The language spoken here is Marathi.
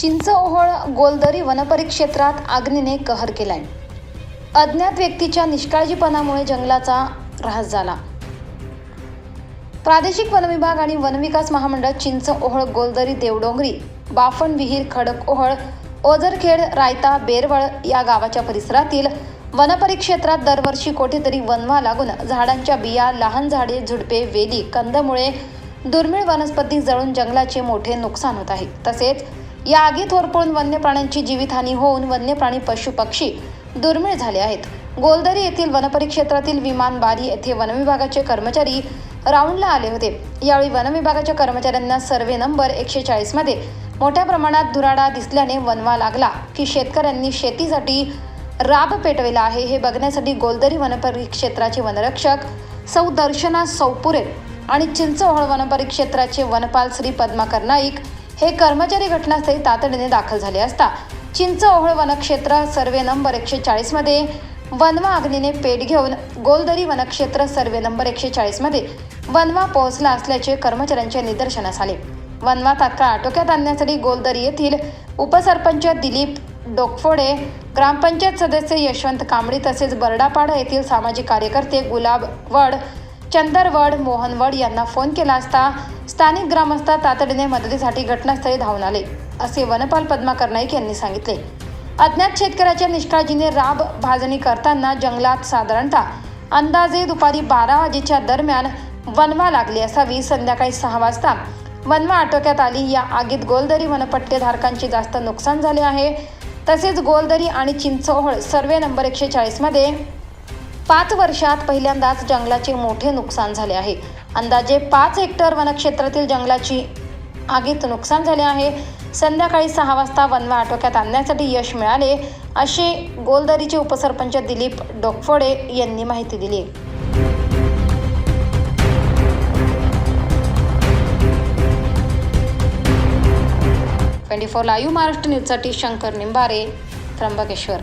चिंचओहोळ गोलदरी वनपरिक्षेत्रात आग्नीने कहर केलाय. अज्ञात व्यक्तीच्या निष्काळजीपणामुळे जंगलाचा ऱ्हास झाला. प्रादेशिक वनविभाग आणि वनविकास महामंडळ चिंचओहोळ गोलदरी देवडोंगरी बाफण विहीर खडक ओहळ ओझरखेड रायता बेरवळ या गावाच्या परिसरातील वनपरिक्षेत्रात दरवर्षी कोठेतरी वनवा लागून झाडांच्या बिया लहान झाडे झुडपे वेली कंदमुळे दुर्मिळ वनस्पती जळून जंगलाचे मोठे नुकसान होत आहे. तसेच या आगीत होरपळून वन्य प्राण्यांची जीवितहानी होऊन वन्य प्राणी पशु पक्षी दुर्मिळ झाले आहेत. गोलदरी येथील वनपरिक्षेत्रातील विमान बारी येथे वनविभागाचे कर्मचारी राऊंडला आले होते. यावेळी वनविभागाच्या कर्मचाऱ्यांना सर्वे नंबर एकशे चाळीसमध्ये मोठ्या प्रमाणात धुराडा दिसल्याने वनवा लागला की शेतकऱ्यांनी शेतीसाठी राब पेटविला आहे. हे बघण्यासाठी गोलदरी वनपरिक्षेत्राचे वनरक्षक सौ दर्शना सौपुरे आणि चिंचोहळ वनपरिक्षेत्राचे वनपाल श्री पद्माकर नाईक हे कर्मचारी घटनास्थळी तातडीने दाखल झाले असता चिंच ओहळ वनक्षेत्र सर्वे नंबर एकशे चाळीसमध्ये वनवा अग्नीने पेट घेऊन गोलदरी वनक्षेत्र सर्वे नंबर एकशे चाळीसमध्ये वनवा पोहोचला असल्याचे कर्मचाऱ्यांच्या निदर्शनास आले. वनवा तात्काळ आटोक्यात आणण्यासाठी गोलदरी येथील उपसरपंच दिलीप डोकफोडे ग्रामपंचायत सदस्य यशवंत कांबळी तसेच बर्डापाडा येथील सामाजिक कार्यकर्ते गुलाब वड चंदरवड मोहनवड यांना फोन केला असता स्थानिक ग्रामस्थ तातडीने मदतीसाठी घटनास्थळी धावून आले असे वनपाल पद्माकर नाईक यांनी सांगितले. अज्ञात शेतकऱ्याच्या निष्काळजीने राब भाजणी करताना जंगलात साधारणतः अंदाजे दुपारी बारा वाजेच्या दरम्यान वनवा लागली असावी संध्याकाळी सहा वाजता वनवा आटोक्यात आली. या आगीत गोलदरी वनपट्टेधारकांचे जास्त नुकसान झाले आहे. तसेच गोलदरी आणि चिंचोहळ सर्वे नंबर एकशे चाळीसमध्ये पाच वर्षात पहिल्यांदाच जंगलाचे मोठे नुकसान झाले आहे. अंदाजे पाच हेक्टर वनक्षेत्रातील जंगलाची आगीत नुकसान झाले आहे. संध्याकाळी सहा वाजता वनवा आटोक्यात आणण्यासाठी यश मिळाले असे गोलदरीचे उपसरपंच दिलीप डोकफोडे यांनी माहिती दिली. ट्वेंटी फोर लाईव्ह महाराष्ट्र न्यूजसाठी शंकर निंबारे त्र्यंबकेश्वर.